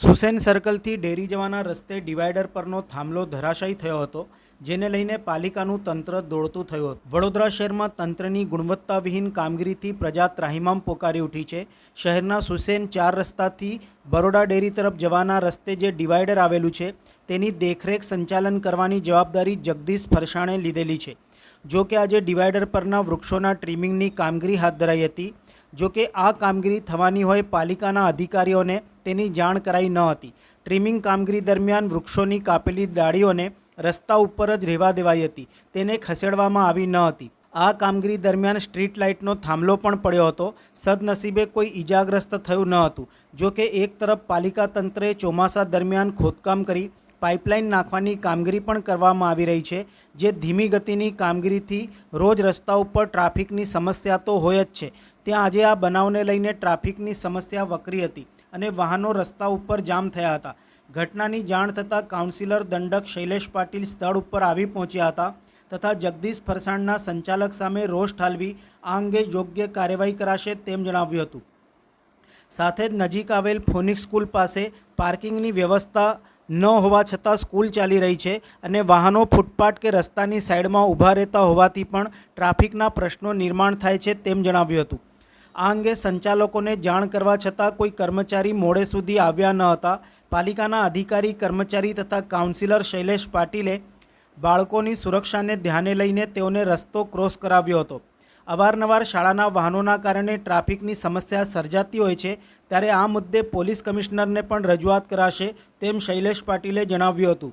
Susen સર્કલથી dairy જવાના રસ્તે divider પરનો થાંભલો ધરાશાયી થયો હતો, જેને લઈને પાલિકાનું તંત્ર દોડતું થયું હતું. વડોદરા શહેરમાં તંત્રની ગુણવત્તાવિહીન કામગીરીથી પ્રજા ત્રાહિમામ પોકારી ઉઠી છે. શહેરના સુસેન ચાર રસ્તાથી બરોડા ડેરી તરફ જવાના રસ્તે જે ડિવાઈડર આવેલું છે, તેની દેખરેખ સંચાલન કરવાની જવાબદારી જગદીશ ફરસાણે લીધેલી છે. જો કે આજે ડિવાઈડર પરના વૃક્ષોના ટ્રીમિંગની કામગીરી હાથ ધરાઈ હતી જો કે આ કામગીરી થવાની હોય પાલિકાના અધિકારીઓને તેની જાણ કરાઈ ન હતી. ટ્રીમિંગ કામગીરી દરમિયાન વૃક્ષોની કાપેલી ડાળીઓને રસ્તા ઉપર જ રહેવા દેવાઈ હતી. તેને ખસેડવામાં આવી ન હતી. આ કામગીરી દરમિયાન સ્ટ્રીટ લાઇટનો થાંભલો પણ પડ્યો હતો. સદનસીબે કોઈ ઈજાગ્રસ્ત થયું ન હતું. જો કે એક તરફ પાલિકા તંત્રે ચોમાસા દરમિયાન ખોદકામ કરી પાઇપલાઇન નાખવાની કામગીરી પણ કરવામાં આવી રહી છે, જે ધીમી ગતિની કામગીરીથી રોજ રસ્તા ઉપર ટ્રાફિકની સમસ્યા તો હોય જ છે. ત્યાં આજે આ બનાવને લઈને ટ્રાફિકની સમસ્યા વકરી હતી અને વાહનો રસ્તા ઉપર જામ થયા હતા. ઘટનાની જાણ થતાં કાઉન્સિલર દંડક શૈલેષ પાટીલ સ્થળ ઉપર આવી પહોંચ્યા હતા તથા જગદીશ ફરસાણના સંચાલક સામે રોષ ઠાલવી આ અંગે યોગ્ય કાર્યવાહી કરાશે તેમ જણાવ્યું હતું. સાથે જ નજીક આવેલ ફોનિક સ્કૂલ પાસે પાર્કિંગની વ્યવસ્થા ન હોવા છતાં સ્કૂલ ચાલી રહી છે અને વાહનો ફૂટપાથ કે રસ્તાની સાઈડમાં ઊભા રહેતા હોવાથી પણ ટ્રાફિકના પ્રશ્નો નિર્માણ થાય છે તેમ જણાવ્યું હતું. આ અંગે સંચાલકોને જાણ કરવા છતાં કોઈ કર્મચારી મોડે સુધી આવ્યા ન હતા. પાલિકાના અધિકારી, કર્મચારી તથા કાઉન્સિલર શૈલેષ પાટીલે બાળકોની સુરક્ષાને ધ્યાને લઈને તેઓને રસ્તો ક્રોસ કરાવ્યો હતો. અવારનવાર શાળાના વાહનોના કારણે ટ્રાફિકની સમસ્યા સર્જાતી હોય છે, ત્યારે આ મુદ્દે પોલીસ કમિશનરને પણ રજૂઆત કરાશે તેમ શૈલેષ પાટીલે જણાવ્યું હતું.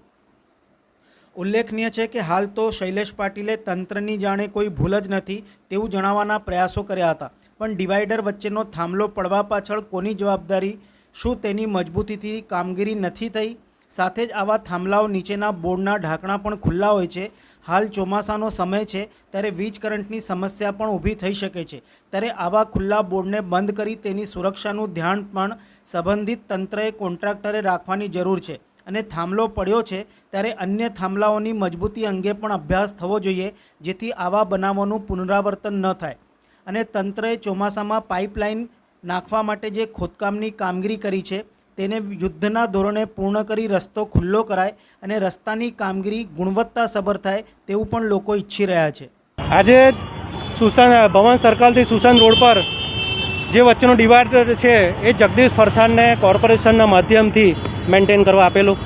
ઉલ્લેખનીય છે કે હાલ તો શૈલેષ પાટીલે તંત્રની જાણે કોઈ ભૂલ જ નથી તેવું જણાવવાના પ્રયાસો કર્યા હતા. પણ ડિવાઈડર વચ્ચેનો થાંભલો પડવા પાછળ કોની જવાબદારી? શું તેની મજબૂતીથી કામગીરી નથી થઈ? સાથે જ આવા થાંભલાઓ નીચેના બોર્ડના ઢાંકણા પણ ખુલ્લા હોય છે. હાલ ચોમાસાનો સમય છે, ત્યારે વીજ કરંટની સમસ્યા પણ ઊભી થઈ શકે છે. ત્યારે આવા ખુલ્લા બોર્ડને બંધ કરી તેની સુરક્ષાનું ધ્યાન પણ સંબંધિત તંત્રએ કોન્ટ્રાક્ટરે રાખવાની જરૂર છે. અને થાંભલો પડ્યો છે, ત્યારે અન્ય થાંભલાઓની મજબૂતી અંગે પણ અભ્યાસ થવો જોઈએ, જેથી આવા બનાવોનું પુનરાવર્તન ન થાય. અને તંત્રએ ચોમાસામાં પાઇપલાઇન નાખવા માટે જે ખોદકામની કામગીરી કરી છે, તેને યુદ્ધના ધોરણે પૂર્ણ કરી રસ્તો ખુલ્લો કરાય અને રસ્તાની કામગીરી ગુણવત્તાસભર થાય તેવું પણ લોકો ઈચ્છી રહ્યા છે. આજે સુસન ભવન સર્કલથી સુસન રોડ પર જે વચ્ચેનો ડિવાઈડર છે, એ જગદીશ ફરસાણને કોર્પોરેશનના માધ્યમથી મેન્ટેન કરવા આપેલું.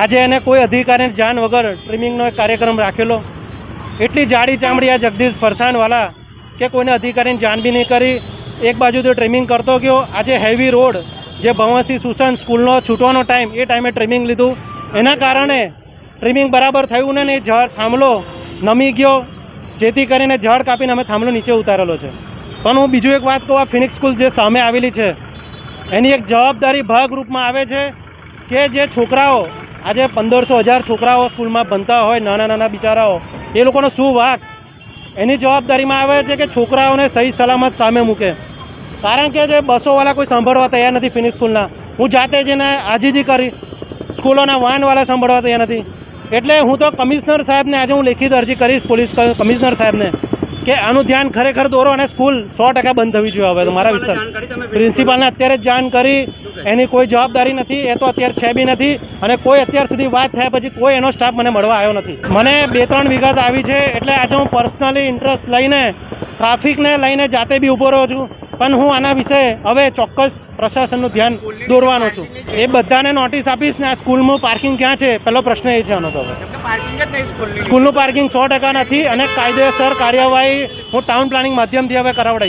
આજે એને કોઈ અધિકારીને જાણ વગર ટ્રીમિંગનો એક કાર્યક્રમ રાખેલો. એટલી જાડી ચામડી આ જગદીશ ફરસાણવાલા કે કોઈને અધિકારીને જાણ બી નહીં કરી. એક બાજુ તો ટ્રીમિંગ કરતો ગયો. આજે હેવી રોડ જે ભવનસિંહ સુશાંત સ્કૂલનો છૂટવાનો ટાઈમ એ ટાઈમે ટ્રીમિંગ લીધું. એના કારણે ટ્રીમિંગ બરાબર થયું ને એ ઝાડ થાંભલો નમી ગયો. જેથી કરીને ઝાડ કાપીને અમે થાંભલો નીચે ઉતારેલો છે. પણ હું બીજું એક વાત કહું, આ ફિનિક્સ સ્કૂલ જે સામે આવેલી છે, એની એક જવાબદારી ભાગરૂપમાં આવે છે કે જે છોકરાઓ, આજે પંદરસો હજાર છોકરાઓ સ્કૂલમાં ભણતા હોય નાના નાના બિચારાઓ, એ લોકોનો શું વાક? એની જવાબદારીમાં આવે છે કે છોકરાઓને સહી સલામત સામે મૂકે. કારણ કે જે બસોવાળા કોઈ સાંભળવા તૈયાર નથી ફિનિશ સ્કૂલના. હું જાતે જઈને આજીજી કરી સ્કૂલોના વાનવાળા સાંભળવા તૈયાર નથી. એટલે હું તો કમિશનર સાહેબને આજે હું લેખિત અરજી કરીશ પોલીસ કમિશનર સાહેબને કે આનું ધ્યાન ખરેખર દોરો અને સ્કૂલ સો ટકા બંધ થવી જોઈએ હવે મારા વિસ્તાર. પ્રિન્સિપાલને અત્યારે જ જાણ કરી એની કોઈ જવાબદારી નથી એ તો અત્યારે છે બી નથી અને કોઈ અત્યાર સુધી વાત થયા પછી કોઈ એનો સ્ટાફ મને મળવા આવ્યો નથી. મને બે ત્રણ વિગત આવી છે એટલે આજે હું પર્સનલી ઇન્ટરેસ્ટ લઈને ટ્રાફિકને લઈને જાતે બી ઊભો રહ્યો છું પણ હું આના વિશે હવે ચોક્કસ પ્રશાસનનું ધ્યાન દોરવાનો છું. એ બધાને નોટિસ આપીશ ને આ સ્કૂલનું પાર્કિંગ ક્યાં છે પહેલો પ્રશ્ન એ છે આનો તો સ્કૂલની પાર્કિંગ સો ટકા નથી અને કાયદેસર કાર્યવાહી હું ટાઉન પ્લાનિંગ માધ્યમથી હવે કરાવડાવીશ.